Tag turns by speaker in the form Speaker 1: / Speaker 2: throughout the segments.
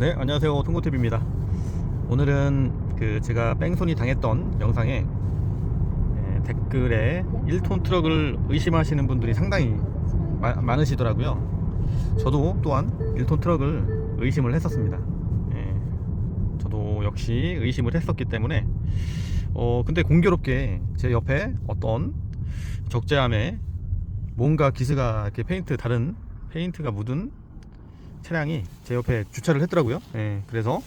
Speaker 1: 네, 안녕하세요. 통고탭입니다. 오늘은 그 제가 뺑소니 당했던 영상에 예, 댓글에 1톤 트럭을 의심하시는 분들이 상당히 마- 많으시더라고요. 저도 또한 1톤 트럭을 의심을 했었습니다. 예, 저도 역시 의심을 했었기 때문에 어 근데 공교롭게 제 옆에 어떤 적재함에 뭔가 기스가 이렇게 페인트 다른 페인트가 묻은 차량이 제 옆에 주차를 했더라고요. 예, 그래서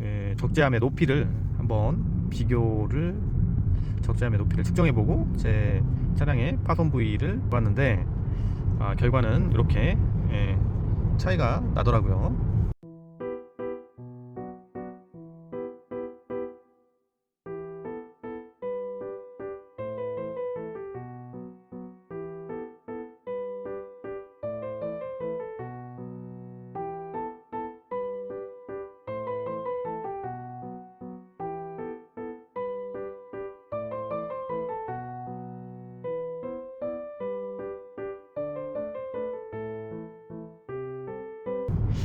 Speaker 1: 예, 적재함의 높이를 한번 비교를 적재함의 높이를 측정해보고 제 차량의 파손 부위를 봤는데 아, 결과는 이렇게 예, 차이가 나더라고요.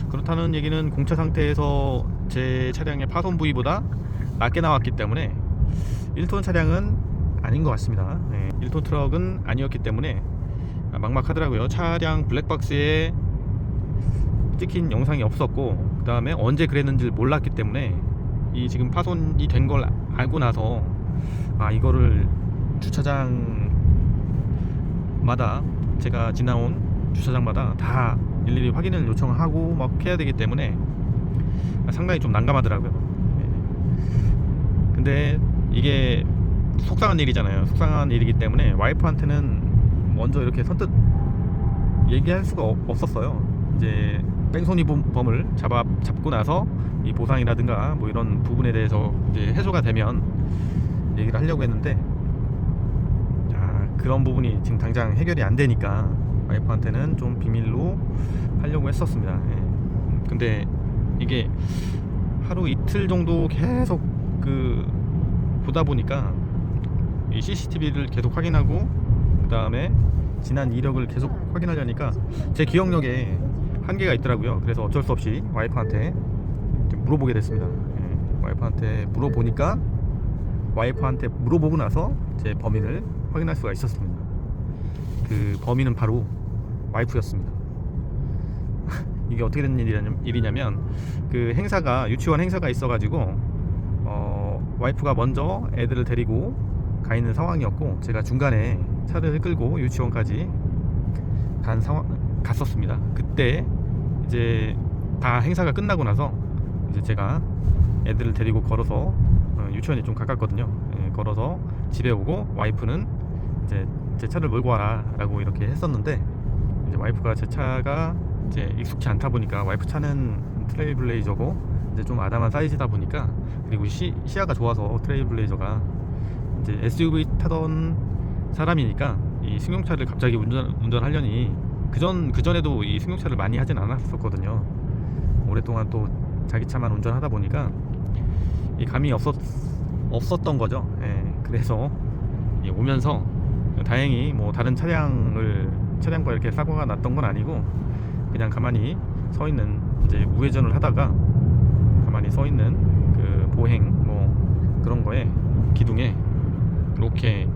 Speaker 1: 그렇다는 얘기는 공차 상태에서 제 차량의 파손 부위보다 낮게 나왔기 때문에 1톤 차량은 아닌 것 같습니다. 네, 1톤 트럭은 아니었기 때문에 막막하더라고요. 차량 블랙박스에 찍힌 영상이 없었고 그 다음에 언제 그랬는지 몰랐기 때문에 이 지금 파손이 된 걸 알고 나서 아 이거를 주차장마다 제가 지나온 주차장마다 다 일일이 확인을 요청하고 막 해야 되기 때문에 상당히 좀 난감하더라고요. 네. 근데 이게 속상한 일이잖아요. 속상한 일이기 때문에 와이프한테는 먼저 이렇게 선뜻 얘기할 수가 없- 없었어요. 이제 뺑소니 범- 범을 잡아 잡고 나서 이 보상이라든가 뭐 이런 부분에 대해서 이제 해소가 되면 얘기를 하려고 했는데 아, 그런 부분이 지금 당장 해결이 안 되니까 와이프한테는 좀 비밀로 하려고 했었습니다. 예. 근데 이게 하루 이틀 정도 계속 그 보다 보니까 이 CCTV를 계속 확인하고 그 다음에 지난 이력을 계속 확인하려니까 제 기억력에 한계가 있더라고요. 그래서 어쩔 수 없이 와이프한테 좀 물어보게 됐습니다. 예. 와이프한테 물어보니까 와이프한테 물어보고 나서 제 범인을 확인할 수가 있었습니다. 그 범인은 바로 와이프였습니다. 이게 어떻게 된 일이냐면, 그 행사가 유치원 행사가 있어가지고 어, 와이프가 먼저 애들을 데리고 가 있는 상황이었고 제가 중간에 차를 끌고 유치원까지 간 상황 갔었습니다. 그때 이제 다 행사가 끝나고 나서 이제 제가 애들을 데리고 걸어서 어, 유치원이 좀 가깝거든요. 예, 걸어서 집에 오고 와이프는 이제 제 차를 몰고 와라라고 이렇게 했었는데 이제 와이프가 제 차가 이제 익숙치 않다 보니까 와이프 차는 트레이블레이저고 이제 좀 아담한 사이즈다 보니까 그리고 시, 시야가 좋아서 트레이블레이저가 이제 SUV 타던 사람이니까 이 승용차를 갑자기 운전 운전하려니 그전 그전에도 이 승용차를 많이 하진 않았었거든요. 오랫동안 또 자기 차만 운전하다 보니까 이 감이 없었 없었던 거죠. 예, 그래서 이 오면서 다행히 뭐 다른 차량을 차량과 이렇게 사고가 났던 건 아니고 그냥 가만히 서 있는 이제 우회전을 하다가 가만히 서 있는 그 보행 뭐 그런 거에 기둥에 이렇게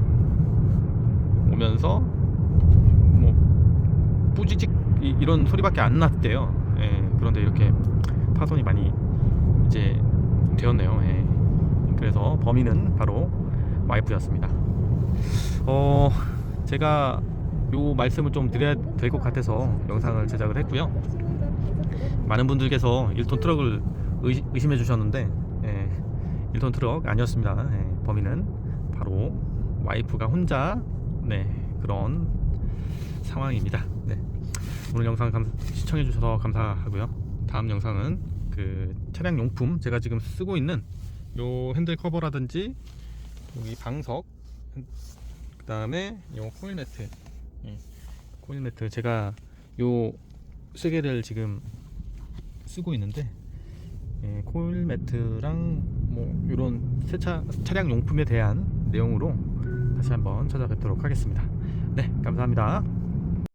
Speaker 1: 오면서 뭐 뿌지직 이- 이런 소리밖에 안 났대요. 예, 그런데 이렇게 파손이 많이 이제 되었네요. 예. 그래서 범인은 바로 와이프였습니다. 어, 제가 요 말씀을 좀 드려야 될 것 같아서 영상을 제작을 했고요. 많은 분들께서 1톤 트럭을 의, 의심해 주셨는데 예, 1톤 트럭 아니었습니다. 예, 범인은 바로 와이프가 혼자 네, 그런 상황입니다. 네. 오늘 영상 감, 시청해 주셔서 감사하고요. 다음 영상은 그 차량 용품 제가 지금 쓰고 있는 요 핸들 커버라든지 여기 방석 그 다음에 요 코일 매트 예, 코일 매트 제가 요 쓰개를 지금 쓰고 있는데 예, 코일 매트랑 뭐 이런 세차 차량 용품에 대한 내용으로 다시 한번 찾아뵙도록 하겠습니다. 네, 감사합니다.